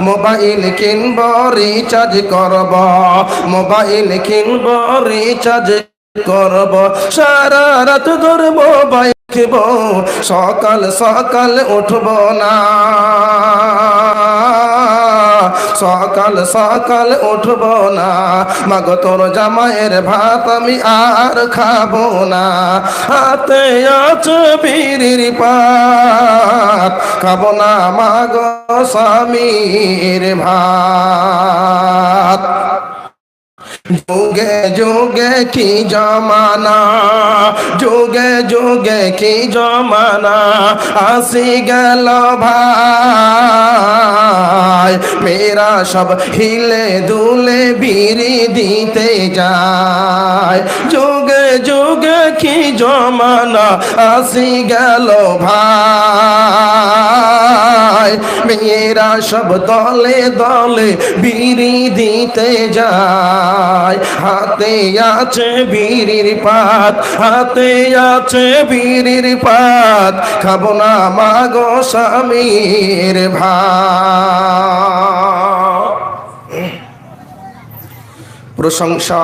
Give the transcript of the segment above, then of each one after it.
Mobile কিনব recharge করব। Mobile কিনব রিচার্জ করব। সারা রাত ধরে মোবাইল খেব সকাল সকাল উঠব না। সকাল সকাল উঠব না। মাগো তোর জামাইয়ের ভাত আমি আর খাব না। হাতে আছে বিড়ির পাত। খাব না মাগ স্বামীর ভাত। যুগে, যোগে কি জমানা? যোগে যোগে কি জমানা? আসি গেল ভাই। মেরা সব হিলে দুলে বিড়ি দিতে যায়। যুগে যুগে কি জমানা আসি গেল ভাই। মেয়েরা সব দলে দলে বিড়ি দিতে যায়। হাতে আছে বিড়ির পাত, হাতে আছে বিড়ির পাত। খাব না মাগো স্বামীর ভাত। প্রশংসা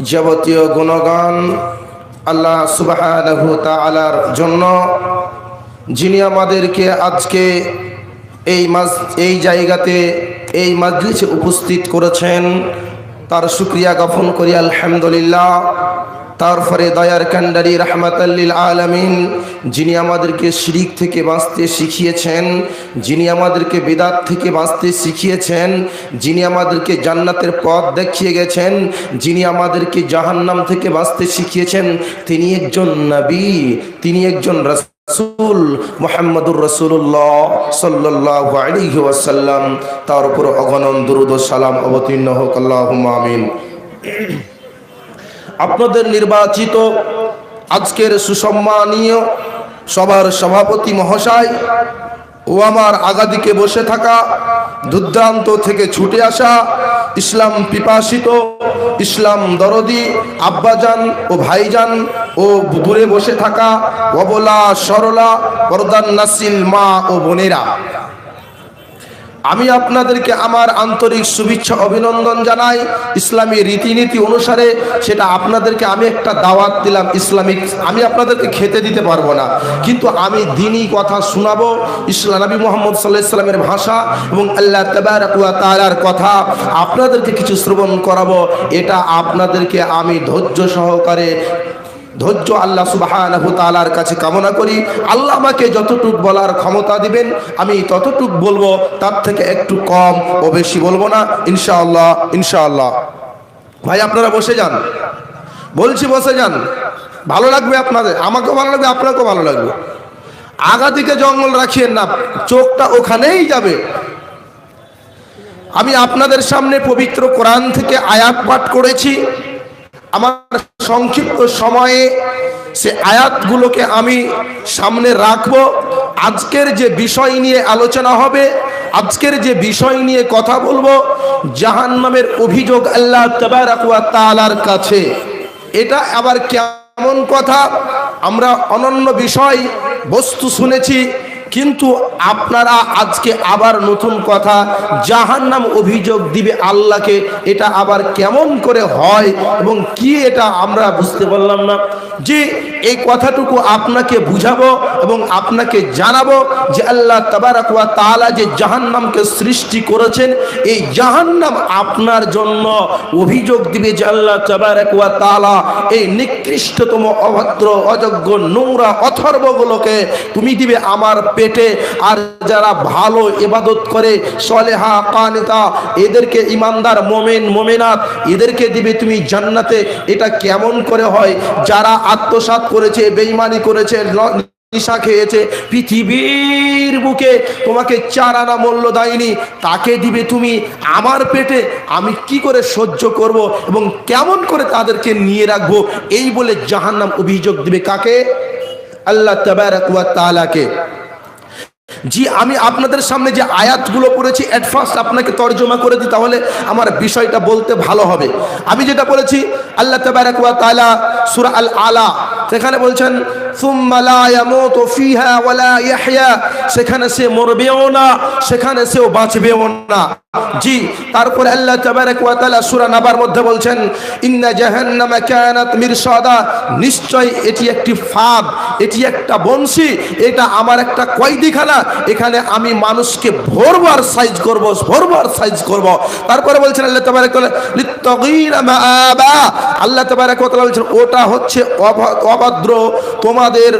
যাবতীয় গুণগান আল্লাহ সুবাহ তাআলার জন্য। যিনি আমাদেরকে আজকে এই মাস এই জায়গাতে, এই মাজলিসে উপস্থিত করেছেন, তার শুক্রিয়া জ্ঞাপন করি, আলহামদুলিল্লাহ। তারপরে দয়ার কান্ডারি রহমাতাল্লিল আলামিন, যিনি আমাদেরকে শিরিক থেকে বাঁচতে শিখিয়েছেন, যিনি আমাদেরকে বেদাত থেকে বাঁচতে শিখিয়েছেন, যিনি আমাদেরকে জান্নাতের পথ দেখিয়ে গেছেন, যিনি আমাদেরকে জাহান্নাম থেকে বাঁচতে শিখিয়েছেন, তিনি একজন নবী, তিনি একজন রাস রাসূল মুহাম্মদুর রাসূলুল্লাহ সাল্লাল্লাহু আলাইহি ওয়াসাল্লাম। তার উপর অগণন দুরূদ সালাম অবতীর্ণ হোক, আল্লাহুম্মা আমিন। আপনাদের নির্বাচিত আজকের সুসম্মানীয় সবার সভাপতি মহাশয় ও আমার আগাদিকে বসে থাকা দুর্দান্ত থেকে ছুটে আসা ইসলাম পিপাসিত, ইসলাম দরদি, আব্বাজান ও ভাইজান ও দূরে বসে থাকা অবলা সরলা পরদান নাসিল মা ও বোনেরা। আমি আপনাদেরকে আমার আন্তরিক শুভেচ্ছা, অভিনন্দন জানাই। ইসলামী রীতিনীতি অনুসারে সেটা আপনাদেরকে আমি একটা দাওয়াত দিলাম ইসলামিক। আমি আপনাদেরকে খেতে দিতে পারব না। কিন্তু আমি দিনই কথা শোনাবো ইসলাম নবী মোহাম্মদ সাল্লাহ ইসলামের ভাষা এবং আল্লাহ তালার কথা আপনাদেরকে কিছু শ্রবণ করাবো। এটা আপনাদেরকে আমি ধৈর্য সহকারে ধৈর্য আল্লাহ তাআলার কাছে কামনা করি। আল্লাহ আমাকে যতটুক বলার ক্ষমতা দিবেন, আমি ততটুক বলব, তার থেকে একটু কম ও বেশি বলব না। ইনশাআল্লাহ ইনশাআল্লাহ। ভাই, আপনারা বসে যান। বলছি বসে যান। ভালো লাগবে আপনাদের? আমাকেও ভালো লাগবে, আপনাকেও ভালো লাগবে। আগা দিকে জঙ্গল রাখিয়েন না, চোখটা ওখানেই যাবে। আমি আপনাদের সামনে পবিত্র কোরআন থেকে আয়াত পাঠ করেছি। আমার সংক্ষিপ্ত সময়ে সে আয়াতগুলোকে আমি সামনে রাখব। আজকের যে বিষয় নিয়ে আলোচনা হবে, আজকের যে বিষয় নিয়ে কথা বলব, জাহান্নামের অভিযোগ আল্লাহ তাআলার কাছে। এটা আবার কেমন কথা? আমরা অনন্য বিষয়, বস্তু শুনেছি কিন্তু আপনারা আজকে আবার নতুন কথা, জাহান্নাম অভিযোগ দিবে আল্লাহকে, এটা আবার কেমন করে হয় এবং কি এটা আমরা বুঝতে পারলাম না। যে এই কথাটুকু আপনাকে বুঝাবো এবং আপনাকে জানাব যে আল্লাহ তাবারাকুয়া তাআলা যে জাহান্নামকে সৃষ্টি করেছেন, এই জাহান্নাম আপনার জন্য অভিযোগ দিবে যে আল্লাহ তাবারাকুয়া তাআলা এই নিকৃষ্টতম অভদ্র, অযোগ্য, নোংরা, অথর্বগুলোকে তুমি দিবে আমার পেটে, আর যারা ভালো ইবাদত করে, সলেহা, কানিতা, এদেরকে ইমানদার মোমেন, মোমেনাত, এদেরকে দিবে তুমি জান্নাতে। এটা কেমন করে হয়? যারা আত্মসাৎ করেছে, বেঈমানি করেছে নিশা খেয়েছে, পৃথিবীর বুকে তোমাকে চার আনা মূল্য দেয়নি, তাকে দিবে তুমি আমার পেটে। আমি কি করে সহ্য করব এবং কেমন করে তাদেরকে নিয়ে রাখব? এই বলে জাহান্নাম অভিযোগ দিবে কাকে? আল্লাহ তাবারাক ওয়া তাআলাকে। জি, আমি আপনাদের সামনে যে আয়াতগুলো পড়েছি অ্যাডভান্স আপনাকে তর্জমা করে দিই, তাহলে আমার বিষয়টা বলতে ভালো হবে। আমি যেটা বলেছি, আল্লাহ তাবারাক ওয়া তাআলা সূরা আল আলা সেখানে বলছেন সেখানে সে মরবেও না, সেখানে সেও বাঁচবেও না। জি, তারপরে আল্লাহ তাবারক ওয়া তাআলা সূরা নাবার মধ্যে বলছেন, ইন্না জাহান্নামা কানাত মিরসাদা নিশ্চয় এটি একটি ফাঁদ, এটি একটা বংশী, এটা আমার একটা কয়দিখানা। এখানে আমি মানুষকে ভরবার সাইজ করব, ভরবার সাইজ করব। তারপরে বলছেন আল্লাহ তাবারক ওয়া লিত্তাগীনা মাআবা। আল্লাহ তাবারক ওয়া তাআলা বলছেন, ওটা হচ্ছে অভ- অভদ্র। তোমাদের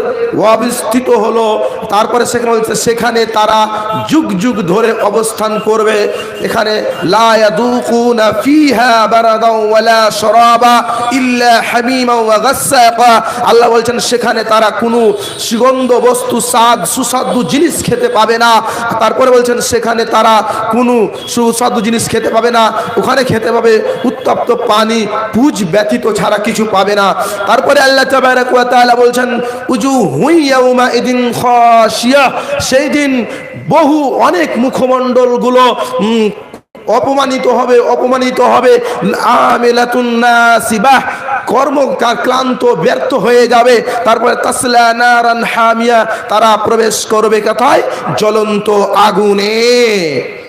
অবিস্থিত হলো। তারপরে সেখানে বলছে, সেখানে তারা যুগ যুগ ধরে অবস্থান করবে। এখানে আল্লাহ বলছেন, সেখানে তারা কোনো সুগন্ধ বস্তু, স্বাদ, সুস্বাদু জিনিস খেতে পাবে না। তারপরে বলছেন, সেখানে তারা কোনো সুস্বাদু জিনিস খেতে পাবে না। ওখানে খেতে পাবে উত্তপ্ত পানি, পুজ ব্যতীত ছাড়া কিছু পাবে না। তারপরে আল্লাহ তাআলা বলছেন উজু হুই ইয়াউমা ইদিন খাশিয়া। সেই দিন বহু অনেক মুখমণ্ডলগুলো অপমানিত হবে অপমানিত হবে। কর্ম ক্লান্ত, ব্যর্থ হয়ে যাবে। তারপরে নারান হামিয়া, তারা প্রবেশ করবে কথায়? জ্বলন্ত আগুনে।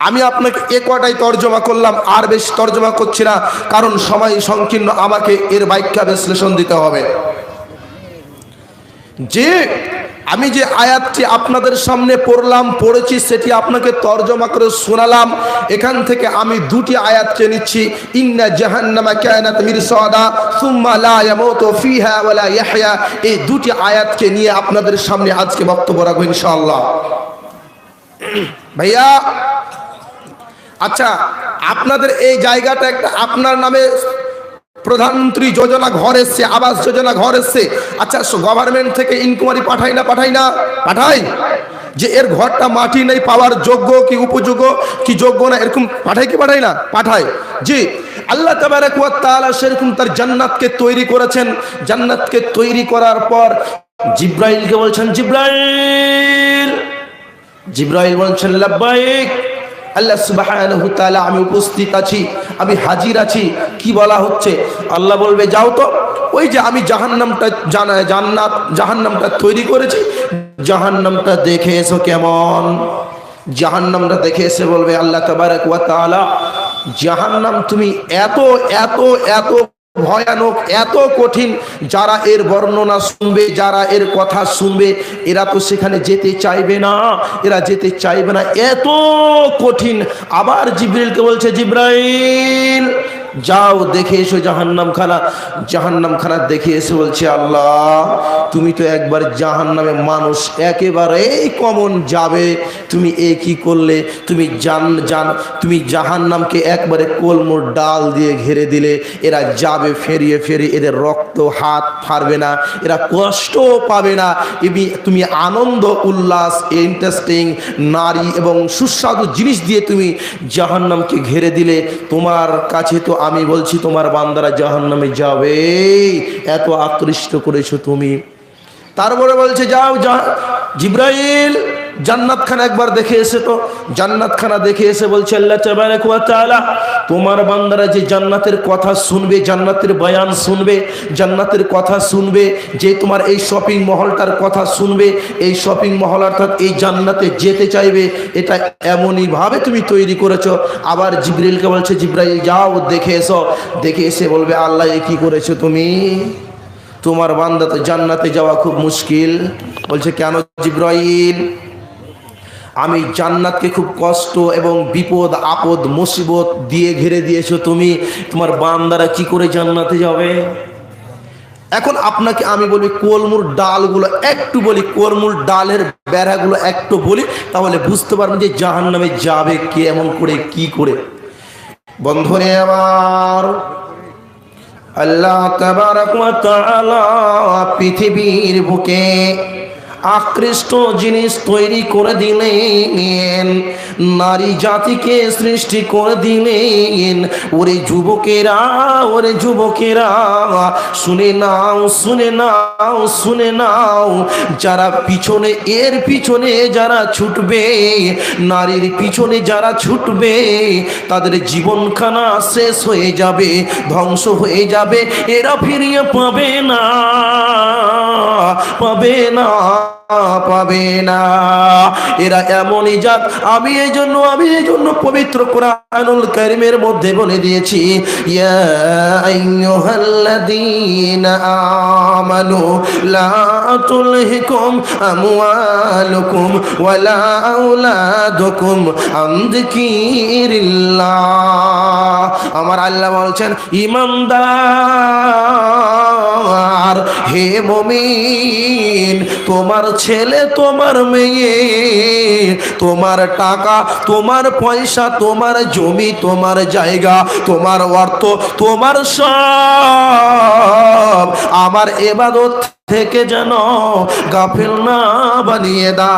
আমি আপনাকে এ কটাই তর্জমা করলাম, আর বেশি তর্জমা করছি না, কারণ সময় সংকীর্ণ, আমাকে এর ব্যাখ্যা বিশ্লেষণ দিতে হবে। যে আমি যে আয়াতটি আপনাদের সামনে পড়লাম, পড়েছি, সেটি আপনাকে তর্জমা করে শোনালাম। এখান থেকে আমি দুটি আয়াতকে নিচ্ছি। ইন্না জাহান্নামা কায়নাত মিরসাদা, সুম্মা লা ইয়ামুতু ফিহা ওয়ালা ইয়াহইয়া এই দুটি আয়াতকে নিয়ে আপনাদের সামনে আজকে বক্তব্য রাখব ইনশাআল্লাহ। ভাইয়া আচ্ছা আপনাদের এই জায়গাটা একটা আপনার নামে প্রধানমন্ত্রী যোজনা ঘর এসছে, আবাস যোজনা ঘর এসছে। আচ্ছা গভর্নমেন্ট থেকে ইনকোয়ারি পাঠাই না পাঠাই না? পাঠাই? যে এর ঘরটা মাটি নেই, পাওয়ার যোগ্য কি উপযোগ্য, কি যোগ্য না, এরকম পাঠাই কি পাঠাই না? পাঠায় জি, আল্লাহ ওয়া সেরকম তার জান্নাতকে তৈরি করেছেন। জান্নাতকে তৈরি করার পর জিব্রাইলকে বলছেন, জিব্রাইল! জিব্রাইল বলছেন, লাব্বাইক! আল্লাহ সুবাহ আমি উপস্থিত আছি, আমি হাজির আছি। কি বলা হচ্ছে? আল্লাহ বলবে, যাও তো। ওই যে আমি জাহান্নামটা জানা, জান্নাত, জাহান্নামটা তৈরি করেছি। জাহান্নামটা দেখে এসো কেমন। জাহান্নামটা দেখে এসে বলবে, আল্লাহ তাবার ওয়া তাআলা, জাহান্নাম তুমি এত এত এত ভয়ানক, এত কঠিন, যারা এর বর্ণনা শুনবে, যারা এর কথা শুনবে, এরা তো সেখানে যেতে চাইবে না, এরা যেতে চাইবে না। এত কঠিন। আবার জিব্রাইলকে বলছে, জিব্রাইল যাও, দেখে এসো জাহান্নাম খানা জাহান্নাম খানা দেখে এসে বলছে, আল্লাহ, তুমি তো একবার জাহান্নামে মানুষ একেবারেই কমন যাবে। তুমি এ কি করলে? তুমি জান জান, তুমি জাহান্নামকে একবারে কলমোর ডাল দিয়ে ঘেরে দিলে। এরা যাবে ফেরিয়ে ফেরিয়ে, এদের রক্ত হাত ফারবে না, এরা কষ্ট পাবে না। এবি তুমি আনন্দ, উল্লাস ইন্টারেস্টিং নারী এবং সুস্বাদু জিনিস দিয়ে তুমি জাহান্নামকে ঘেরে দিলে। তোমার কাছে তো আমি বলছি তোমার বান্দারা জাহান নামে যাবে। এত আকৃষ্ট করেছ তুমি। তারপরে বলছে যাও। জিব্রাইল জান্নাত খানা একবার দেখে এসে তো জান্নাত খানা দেখে এসে বলছে, আল্লাহ তোমার বান্দারা যে জান্নাতের কথা শুনবে, জান্নাতের বয়ান শুনবে, জান্নাতের কথা শুনবে, যে তোমার এই শপিং মহলটার কথা শুনবে, এই শপিং মহল অর্থাৎ এই জান্নাতে যেতে চাইবে, এটা এমনই ভাবে তুমি তৈরি করেছ। আবার জিব্রাইলকে বলছে, জিব্রাইল যাও, দেখে এসো। দেখে এসে বলবে, আল্লাহ, এ কি করেছ তুমি? তোমার বান্দা তো জান্নাতে যাওয়া খুব মুশকিল। বলছে, কেন জিব্রাইল? আমি জান্নাতকে খুব কষ্ট এবং বিপদ, আপদ, মুসিবত দিয়ে ঘিরে দিয়েছ তুমি। তোমার বান্দারা কি করে জান্নাতে যাবে? এখন আপনাকে আমি বলি, কোলমুর ডালগুলো একটু বলি, কোলমুর ডালের বেড়াগুলো একটু বলি, তাহলে বুঝতে পারবেন যে জাহান নামে যাবে কেমন করে কি করে। বন্ধনে আমার আল্লাহ পৃথিবীর বুকে আকৃষ্ট জিনিস তৈরি করে দিলেন। নারী জাতিকে সৃষ্টি করে দিলেন। ওরে যুবকেরা ওরে যুবকেরা, শুনে নাও শুনে নাও শুনে নাও। যারা পিছনে, এর পিছনে যারা ছুটবে, নারীর পিছনে যারা ছুটবে, তাদের জীবনখানা শেষ হয়ে যাবে, ধ্বংস হয়ে যাবে। এরা ফিরিয়ে পাবে না পাবে না। পাবে না। এরা এমনই জাত। আমি এই জন্য, আমি এই জন্য পবিত্র কোরআনুল কারিমের মধ্যে বলে দিয়েছি আমানু লা তুলহিকুম আমওয়ালুকুম ওয়ালা আন যিকিরিল্লাহ। আমার আল্লাহ বলছেন, ইমানদার, হে মুমিন। তোমার ছেলে, তোমার মেয়ে, তোমার টাকা, তোমার পয়সা, তোমার জমি, তোমার জায়গা, তোমার অর্থ, তোমার সব আমার এবাদত থেকে যেন গাফিল না বানিয়ে দা